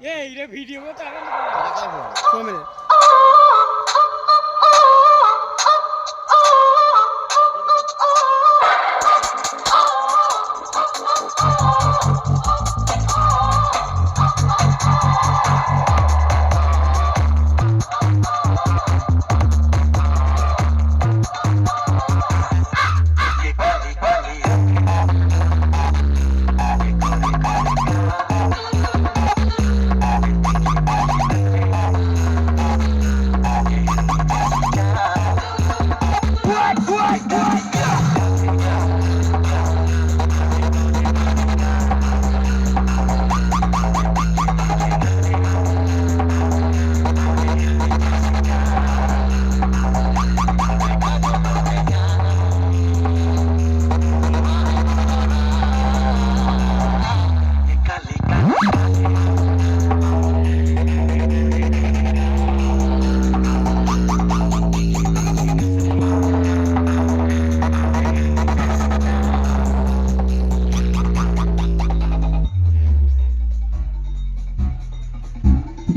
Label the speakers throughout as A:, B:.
A: ఏ ఇదే వీడియో పోతా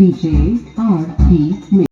B: DJ